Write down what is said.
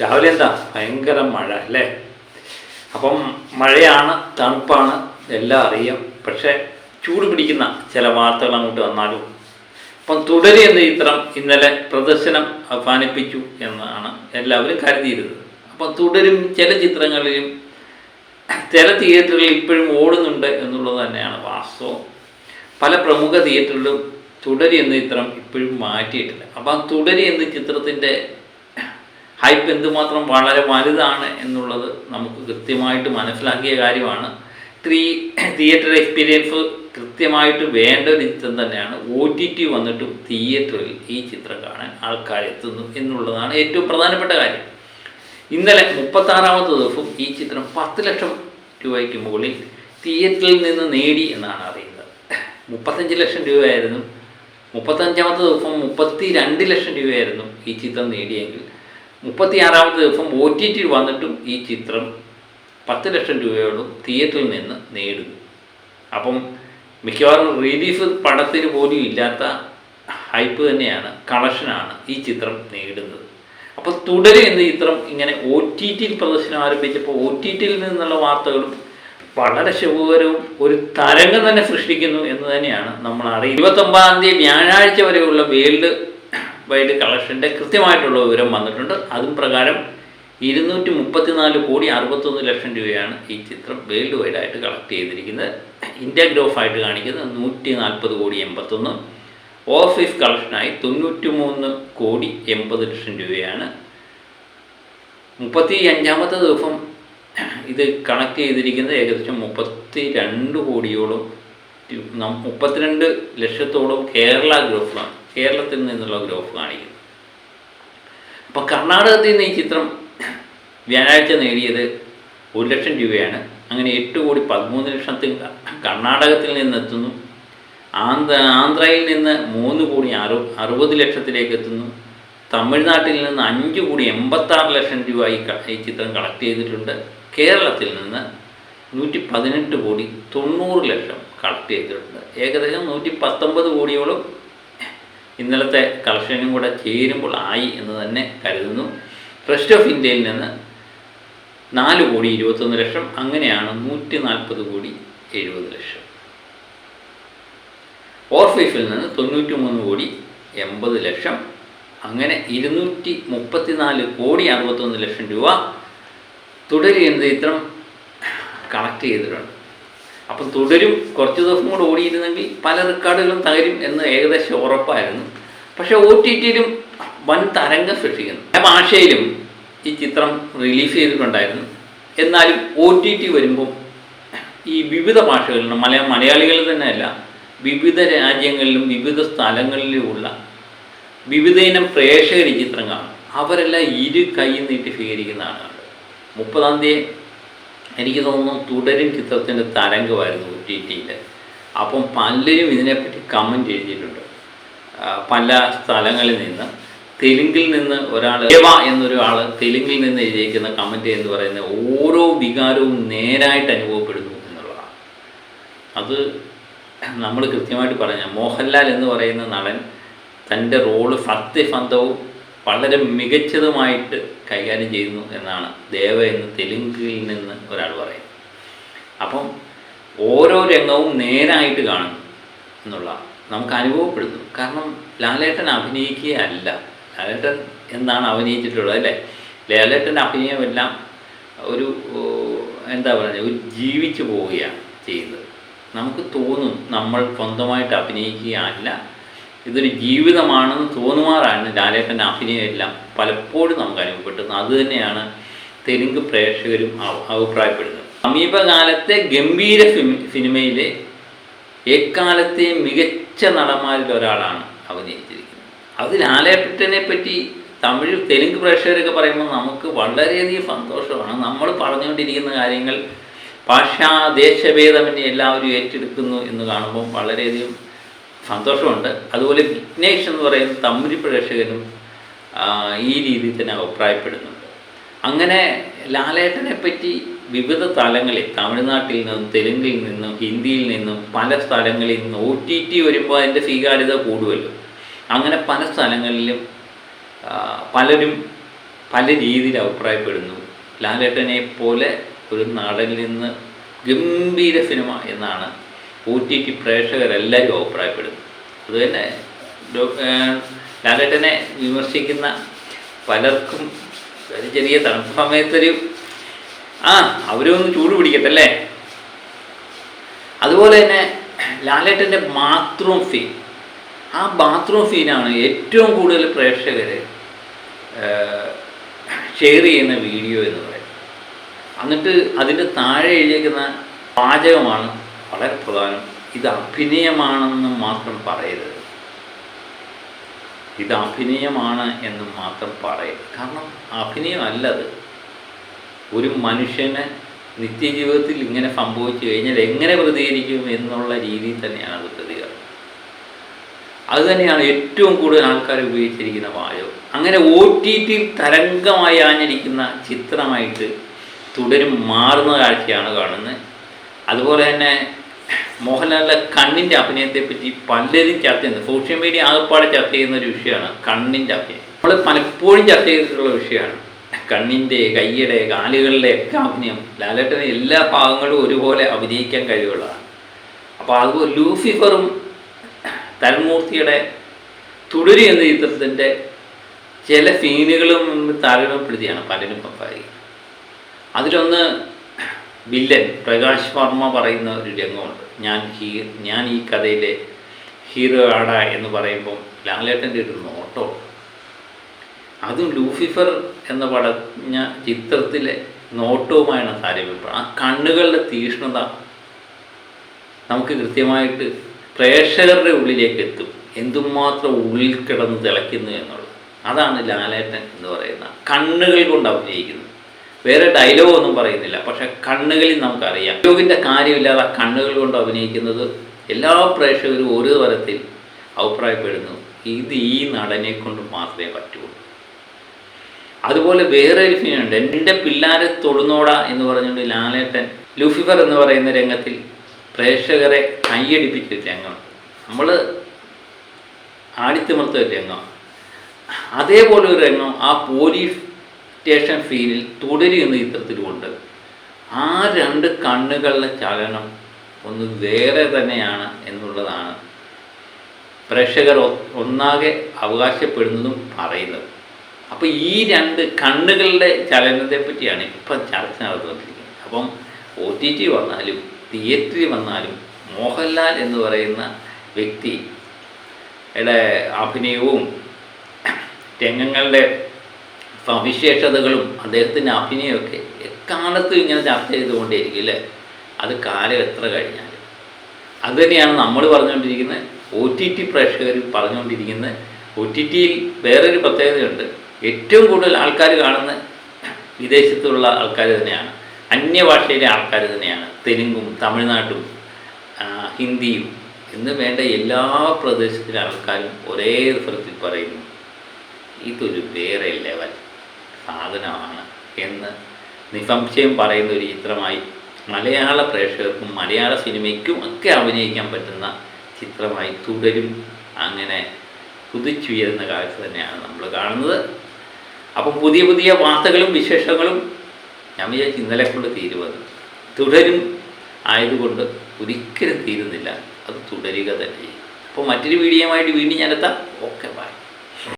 രാവിലെ എന്താ? ഭയങ്കര മഴ അല്ലേ? അപ്പം മഴയാണ് തണുപ്പാണ് എല്ലാം അറിയാം. പക്ഷേ ചൂട് പിടിക്കുന്ന ചില വാർത്തകൾ അങ്ങോട്ട് വന്നാലും അപ്പം തുടരി എന്ന ചിത്രം ഇന്നലെ പ്രദർശനം അവസാനിപ്പിച്ചു എന്നാണ് എല്ലാവരും കരുതിയിരുന്നത്. അപ്പം തുടരും ചില ചിത്രങ്ങളിലും ചില തിയേറ്ററുകളിൽ ഇപ്പോഴും ഓടുന്നുണ്ട് എന്നുള്ളത് തന്നെയാണ് വാസ്തവം. പല പ്രമുഖ തിയേറ്ററുകളിലും തുടരി എന്ന ചിത്രം ഇപ്പോഴും മാറ്റിയിട്ടില്ല. അപ്പം തുടരി എന്ന ചിത്രത്തിന്റെ ഹൈപ്പ് എന്തുമാത്രം വളരെ വലുതാണ് എന്നുള്ളത് നമുക്ക് കൃത്യമായിട്ട് മനസ്സിലാക്കിയ കാര്യമാണ്. ത്രീ തിയേറ്റർ എക്സ്പീരിയൻസ് കൃത്യമായിട്ട് വേണ്ട ഒരു ചിത്രം തന്നെയാണ്. ഒ ടി ടി വന്നിട്ടും തിയേറ്ററിൽ ഈ ചിത്രം കാണാൻ ആൾക്കാർ എത്തുന്നു എന്നുള്ളതാണ് ഏറ്റവും പ്രധാനപ്പെട്ട കാര്യം. ഇന്നലെ മുപ്പത്താറാമത്തെ ദിവസം ഈ ചിത്രം പത്ത് ലക്ഷം രൂപയ്ക്ക് മുകളിൽ തിയേറ്ററിൽ നിന്ന് നേടി എന്നാണ് അറിയുന്നത്. മുപ്പത്തഞ്ച് ലക്ഷം രൂപയായിരുന്നു. മുപ്പത്തഞ്ചാമത്തെ ദിവസം മുപ്പത്തി രണ്ട് ലക്ഷം രൂപയായിരുന്നു ഈ ചിത്രം നേടിയെങ്കിൽ. മുപ്പത്തി ആറാമത്തെ ദിവസം ഒ ടി ടി വന്നിട്ടും ഈ ചിത്രം പത്ത് ലക്ഷം രൂപയോളം തിയേറ്ററിൽ നിന്ന് നേടുന്നു. അപ്പം മിക്കവാറും റിലീഫ് പടത്തിന് പോലും ഇല്ലാത്ത ഹൈപ്പ് തന്നെയാണ് കളക്ഷനാണ് ഈ ചിത്രം നേടുന്നത്. അപ്പോൾ തുടരെ എന്ന ചിത്രം ഇങ്ങനെ ഒ ടി ടിയിൽ പ്രദർശനം ആരംഭിച്ചപ്പോൾ ഒ ടി ടിയിൽ നിന്നുള്ള വാർത്തകളും വളരെ ശുഭകരവും ഒരു തരംഗം തന്നെ സൃഷ്ടിക്കുന്നു എന്ന് തന്നെയാണ് നമ്മൾ അറിയുന്നത് ഇരുപത്തൊമ്പതാം തീയതി വ്യാഴാഴ്ച വരെയുള്ള വേൾഡ് വൈഡ് കളക്ഷന്റെ കൃത്യമായിട്ടുള്ള വിവരം വന്നിട്ടുണ്ട്. അതും പ്രകാരം ഇരുന്നൂറ്റി മുപ്പത്തിനാല് കോടി അറുപത്തൊന്ന് ലക്ഷം രൂപയാണ് ഈ ചിത്രം വേൾഡ് വൈഡായിട്ട് കളക്ട് ചെയ്തിരിക്കുന്നത്. ഇന്ത്യ ഗ്രോഫ് ആയിട്ട് കാണിക്കുന്നത് നൂറ്റി നാൽപ്പത് കോടി എൺപത്തൊന്ന്. ഓഫീസ് കളക്ഷനായി തൊണ്ണൂറ്റി മൂന്ന് കോടി എൺപത് ലക്ഷം രൂപയാണ്. മുപ്പത്തി അഞ്ചാമത്തെ ദിവസം ഇത് കണക്ട് ചെയ്തിരിക്കുന്നത് ഏകദേശം മുപ്പത്തി രണ്ട് കോടിയോളം മുപ്പത്തിരണ്ട് ലക്ഷത്തോളം കേരള ഗ്രോഫാണ് കേരളത്തിൽ നിന്നുള്ള ഗ്രോഫ് കാണിക്കുന്നത് അപ്പോൾ കർണാടകത്തിൽ നിന്ന് ഈ ചിത്രം വ്യാഴാഴ്ച നേടിയത് ഒരു ലക്ഷം രൂപയാണ്. അങ്ങനെ എട്ട് കോടി പതിമൂന്ന് ലക്ഷത്തിൽ കർണാടകത്തിൽ നിന്നെത്തുന്നു ആന്ധ്ര ആന്ധ്രയിൽ നിന്ന് മൂന്ന് കോടി അറു അറുപത് ലക്ഷത്തിലേക്ക് എത്തുന്നു. തമിഴ്നാട്ടിൽ നിന്ന് അഞ്ച് കോടി എൺപത്താറ് ലക്ഷം രൂപ ഈ ചിത്രം കളക്ട് ചെയ്തിട്ടുണ്ട്. കേരളത്തിൽ നിന്ന് നൂറ്റി പതിനെട്ട് കോടി തൊണ്ണൂറ് ലക്ഷം കളക്ട് ചെയ്തിട്ടുണ്ട്. ഏകദേശം നൂറ്റി പത്തൊമ്പത് കോടിയോളം ഇന്നലത്തെ കളക്ഷനും കൂടെ ചേരുമ്പോൾ ആയി എന്ന് തന്നെ കരുതുന്നു. റെസ്റ്റ് ഓഫ് ഇന്ത്യയിൽ നിന്ന് നാല് കോടി ഇരുപത്തൊന്ന് ലക്ഷം അങ്ങനെയാണ് നൂറ്റി നാൽപ്പത് കോടി എഴുപത് ലക്ഷം. ഓർഫീഫിൽ നിന്ന് തൊണ്ണൂറ്റി മൂന്ന് കോടി എൺപത് ലക്ഷം അങ്ങനെ ഇരുന്നൂറ്റി മുപ്പത്തിനാല് കോടി അറുപത്തൊന്ന് ലക്ഷം രൂപ. തുടരും എന്ന ചിത്രം കളക്ട് ചെയ്തിട്ടുണ്ട്? അപ്പം തുടരും. കുറച്ച് ദിവസം കൂടെ ഓടിയിരുന്നെങ്കിൽ പല റെക്കോർഡുകളും തകരും എന്ന് ഏകദേശം ഉറപ്പായിരുന്നു. പക്ഷെ ഒ ടി ടിയിലും വൻ തരംഗം സൃഷ്ടിക്കുന്നു. ആ ഭാഷയിലും ഈ ചിത്രം റിലീസ് ചെയ്തിട്ടുണ്ടായിരുന്നു. എന്നാലും ഒ ടി ടി വരുമ്പോൾ ഈ വിവിധ ഭാഷകളിലും മലയാ മലയാളികൾ തന്നെയല്ല വിവിധ രാജ്യങ്ങളിലും വിവിധ സ്ഥലങ്ങളിലുമുള്ള വിവിധ ഇനം പ്രേക്ഷകർ ചിത്രം കാണും. അവരെല്ലാം ഇരു കൈ നീട്ടി സ്വീകരിക്കുന്ന ആളുകൾ മുപ്പതാം തീയതി എനിക്ക് തോന്നുന്നു തുടരും ചിത്രത്തിന്റെ തരംഗമായിരുന്നു ഒ ടി ടിയിൽ അപ്പം പലരും ഇതിനെപ്പറ്റി കമന്റ് എഴുതിയിട്ടുണ്ട്. പല സ്ഥലങ്ങളിൽ നിന്ന്. തെലുങ്കിൽ നിന്ന് ഒരാൾ ദേവ എന്നൊരാൾ തെലുങ്കിൽ നിന്ന് എഴുതിയിരിക്കുന്ന കമന്റ് എന്ന് പറയുന്ന ഓരോ വികാരവും നേരായിട്ട് അനുഭവപ്പെടുന്നു എന്നുള്ളതാണ്. അത് നമ്മൾ കൃത്യമായിട്ട് പറഞ്ഞ മോഹൻലാൽ എന്ന് പറയുന്ന നടൻ തന്റെ റോൾ സത്യസന്ധവും വളരെ മികച്ചതുമായിട്ട് കൈകാര്യം ചെയ്യുന്നു എന്നാണ് ദേവ എന്ന് തെലുങ്കിൽ നിന്ന് ഒരാൾ പറയും അപ്പം ഓരോ രംഗവും നേരായിട്ട് കാണുന്നു എന്നുള്ള നമുക്ക് അനുഭവപ്പെടുന്നു. കാരണം ലാലേട്ടൻ അഭിനയിക്കുകയല്ല ലാലേട്ടൻ എന്നാണ് അഭിനയിച്ചിട്ടുള്ളത് അല്ലേ? ലാലേട്ടന്റെ അഭിനയമെല്ലാം ഒരു എന്താ പറയുക ഒരു ജീവിച്ചു പോവുകയാണ് ചെയ്യുന്നത്. നമുക്ക് തോന്നും നമ്മൾ സ്വന്തമായിട്ട് അഭിനയിക്കുകയല്ല. ഇതൊരു ജീവിതമാണെന്ന് തോന്നുമാറാണ് ലാലേട്ടന്റെ അഭിനയമെല്ലാം പലപ്പോഴും നമുക്ക് അനുഭവപ്പെട്ടത് അതുതന്നെയാണ് തെലുങ്ക് പ്രേക്ഷകരും അഭി- അഭിപ്രായപ്പെടുന്നത്. സമീപകാലത്തെ ഗംഭീര സിനിമയിലെ എക്കാലത്തെ മികച്ച നടന്മാരിൽ ഒരാളാണ് അഭിനയിച്ചിരിക്കുന്നത്. അത് ലാലേട്ടനെ പറ്റി തമിഴ് തെലുങ്ക് പ്രേക്ഷകരൊക്കെ പറയുമ്പോൾ നമുക്ക് വളരെയധികം സന്തോഷമാണ്. നമ്മൾ പറഞ്ഞുകൊണ്ടിരിക്കുന്ന കാര്യങ്ങൾ ഭാഷാ ദേശഭേദമന്യേ എല്ലാവരും ഏറ്റെടുക്കുന്നു എന്ന് കാണുമ്പോൾ വളരെയധികം സന്തോഷമുണ്ട്. അതുപോലെ വിഘ്നേഷ് എന്ന് പറയുന്ന തമ്പുരി പ്രേക്ഷകനും ഈ രീതിയിൽ തന്നെ അഭിപ്രായപ്പെടുന്നുണ്ട്. അങ്ങനെ ലാലേട്ടനെ പറ്റി വിവിധ തലങ്ങളിൽ തമിഴ്നാട്ടിൽ നിന്നും തെലുങ്കിൽ നിന്നും ഹിന്ദിയിൽ നിന്നും പല സ്ഥലങ്ങളിൽ നിന്നും ഒ ടി ടി വരുമ്പോൾ അതിന്റെ സ്വീകാര്യത കൂടുമല്ലോ. അങ്ങനെ പല സ്ഥലങ്ങളിലും പലരും പല രീതിയിൽ അഭിപ്രായപ്പെടുന്നു. ലാലേട്ടനെ പോലെ ഒരു നാടനിൽ നിന്ന് ഗംഭീര സിനിമ എന്നാണ് ടി പ്രേക്ഷകരെല്ലാവരും അഭിപ്രായപ്പെടുന്നു. അതുതന്നെ ലാലേട്ടനെ വിമർശിക്കുന്ന പലർക്കും ഒരു ചെറിയ തണുപ്പ് സമയത്തൊരു ആ അവരൊന്ന് ചൂട് പിടിക്കട്ടെ അല്ലേ അതുപോലെ തന്നെ ലാലേട്ടന്റെ ബാത്റൂം സീൻ. ആ ബാത്റൂം സീനാണ് ഏറ്റവും കൂടുതൽ പ്രേക്ഷകർ ഷെയർ ചെയ്യുന്ന വീഡിയോ എന്ന് പറയുന്നത്. എന്നിട്ട് അതിന്റെ താഴെ എഴുതിയേക്കുന്ന പാചകമാണ് വളരെ പ്രധാനം. ഇത് അഭിനയമാണെന്ന് മാത്രം പറയരുത്. ഇത് അഭിനയമാണ് എന്ന് മാത്രം പറയരുത്. കാരണം അഭിനയമല്ലത്. ഒരു മനുഷ്യന് നിത്യജീവിതത്തിൽ ഇങ്ങനെ സംഭവിച്ചു കഴിഞ്ഞാൽ എങ്ങനെ പ്രതികരിക്കും എന്നുള്ള രീതിയിൽ തന്നെയാണ് അത് പ്രതികരണം. അതുതന്നെയാണ് ഏറ്റവും കൂടുതൽ ആൾക്കാർ ഉപയോഗിച്ചിരിക്കുന്ന വാചകം അങ്ങനെ ഒ ടി ടിയിൽ തരംഗമായി ആഞ്ഞിരിക്കുന്ന ചിത്രമായിട്ട് തുടരും മാറുന്ന കാഴ്ചയാണ് കാണുന്നത്. അതുപോലെ തന്നെ മോഹൻലാലിന്റെ കണ്ണിന്റെ അഭിനയത്തെപ്പറ്റി പലരും ചർച്ച ചെയ്യുന്നത് സോഷ്യൽ മീഡിയ ആകെപ്പാടെ ചർച്ച ചെയ്യുന്ന ഒരു വിഷയമാണ് കണ്ണിന്റെ അഭിനയം. നമ്മൾ പലപ്പോഴും ചർച്ച ചെയ്തിട്ടുള്ള വിഷയമാണ് കണ്ണിന്റെ കയ്യുടെ കാലുകളുടെ ഒക്കെ അഭിനയം. ലാലേട്ടന് എല്ലാ ഭാഗങ്ങളും ഒരുപോലെ അഭിനയിക്കാൻ കഴിവുള്ളതാണ്. അപ്പോൾ അതുപോലെ ലൂസിഫറും തരൺമൂർത്തിയുടെ തുടരി എന്ന ചിത്രത്തിന്റെ ചില സീനുകളും താരതമ്യപ്പെടുത്തിയാണ് പലരും സംസാരിക്കുന്നത് അതിലൊന്ന് വില്ലൻ പ്രകാശ് വർമ്മ പറയുന്ന ഒരു രംഗമുണ്ട്. ഞാൻ ഹീ ഞാൻ ഈ കഥയിലെ ഹീറോ ആട എന്ന് പറയുമ്പോൾ ലാലേട്ടന്റെ ഒരു നോട്ടോ അതും ലൂസിഫർ എന്ന പടഞ്ഞ ചിത്രത്തിലെ നോട്ടവുമായാണ് താരതമ്യപ്പെടുന്നത് ആ കണ്ണുകളുടെ തീഷ്ണത നമുക്ക് കൃത്യമായിട്ട് പ്രേക്ഷകരുടെ ഉള്ളിലേക്ക് എത്തും. എന്തുമാത്രം ഉള്ളിൽ കിടന്ന് തിളയ്ക്കുന്നു എന്നുള്ളത്. അതാണ് ലാലേട്ടൻ എന്ന് പറയുന്ന കണ്ണുകൾ കൊണ്ട് അഭിനയിക്കുന്നത്. വേറെ ഡയലോഗ് ഒന്നും പറയുന്നില്ല. പക്ഷെ കണ്ണുകളിൽ നമുക്കറിയാം. ഡയലോഗിന്റെ കാര്യമില്ലാതെ കണ്ണുകൾ കൊണ്ട് അഭിനയിക്കുന്നത് എല്ലാ പ്രേക്ഷകരും ഒരു തരത്തിൽ അഭിപ്രായപ്പെടുന്നു. ഇത് ഈ നടനെ കൊണ്ട് മാത്രമേ പറ്റുള്ളൂ അതുപോലെ വേറെ ഒരു സീനുണ്ട് എന്റെ പിള്ളാരെ തൊടുന്നോട എന്ന് പറഞ്ഞുകൊണ്ട് ലാലേട്ടൻ ലൂഫിഫർ എന്ന് പറയുന്ന രംഗത്തിൽ പ്രേക്ഷകരെ കൈയടിപ്പിച്ച ഒരു രംഗം. നമ്മൾ ആടിത്തിമർത്ത ഒരു രംഗം. അതേപോലെ ഒരു രംഗം ആ പോലീസ് സ്റ്റേഷൻ ഫീലിൽ തുടരുന്ന ചിത്രത്തിലുമുണ്ട് ആ രണ്ട് കണ്ണുകളുടെ ചലനം ഒന്ന് വേറെ തന്നെയാണ് എന്നുള്ളതാണ് പ്രേക്ഷകർ ഒന്നാകെ അവകാശപ്പെടുന്നതും പറയുന്നത്. അപ്പോൾ ഈ രണ്ട് കണ്ണുകളുടെ ചലനത്തെ പറ്റിയാണ് ഇപ്പം ചർച്ച നടന്നുകൊണ്ടിരിക്കുന്നത്. അപ്പം ഒ ടി ടി വന്നാലും തിയേറ്ററിൽ വന്നാലും മോഹൻലാൽ എന്ന് പറയുന്ന വ്യക്തി അഭിനയവും രംഗങ്ങളുടെ സവിശേഷതകളും അദ്ദേഹത്തിന്റെ അഭിനയമൊക്കെ എക്കാലത്തും ഇങ്ങനെ ചർച്ച ചെയ്തുകൊണ്ടേയിരിക്കും അല്ലേ? അത് കാലം എത്ര കഴിഞ്ഞാൽ അതുതന്നെയാണ് നമ്മൾ പറഞ്ഞുകൊണ്ടിരിക്കുന്നത് ഒ ടി ടി പ്രേക്ഷകർ പറഞ്ഞുകൊണ്ടിരിക്കുന്നത് ഒ ടി ടിയിൽ വേറൊരു പ്രത്യേകതയുണ്ട്. ഏറ്റവും കൂടുതൽ ആൾക്കാർ കാണുന്ന വിദേശത്തുള്ള ആൾക്കാർ തന്നെയാണ്. അന്യഭാഷയിലെ ആൾക്കാർ തന്നെയാണ്. തെലുങ്കും തമിഴ്നാട്ടും ഹിന്ദിയും എന്ന് വേണ്ട എല്ലാ പ്രദേശത്തിലെ ആൾക്കാരും ഒരേ സ്വരത്തിൽ പറയുന്നു. ഇതൊരു വേറെ ലെവൽ സാധനമാണ് എന്ന് നിസംശയം പറയുന്ന ഒരു ചിത്രമായി മലയാള പ്രേക്ഷകർക്കും മലയാള സിനിമയ്ക്കും ഒക്കെ അഭിനയിക്കാൻ പറ്റുന്ന ചിത്രമായി തുടരും. അങ്ങനെ കുതിച്ചുയരുന്ന കാഴ്ച തന്നെയാണ് നമ്മൾ കാണുന്നത്. അപ്പം പുതിയ പുതിയ വാർത്തകളും വിശേഷങ്ങളും ഞാൻ വിചാരിച്ചു ഇന്നലെ കൊണ്ട് തീരുവത് തുടരും ആയതുകൊണ്ട് ഒരിക്കലും തീരുന്നില്ല. അത് തുടരുക തന്നെ അപ്പോൾ മറ്റൊരു വീഡിയോയുമായിട്ട് വീണ്ടും ഞാനെത്താം ഓക്കെ ബൈ.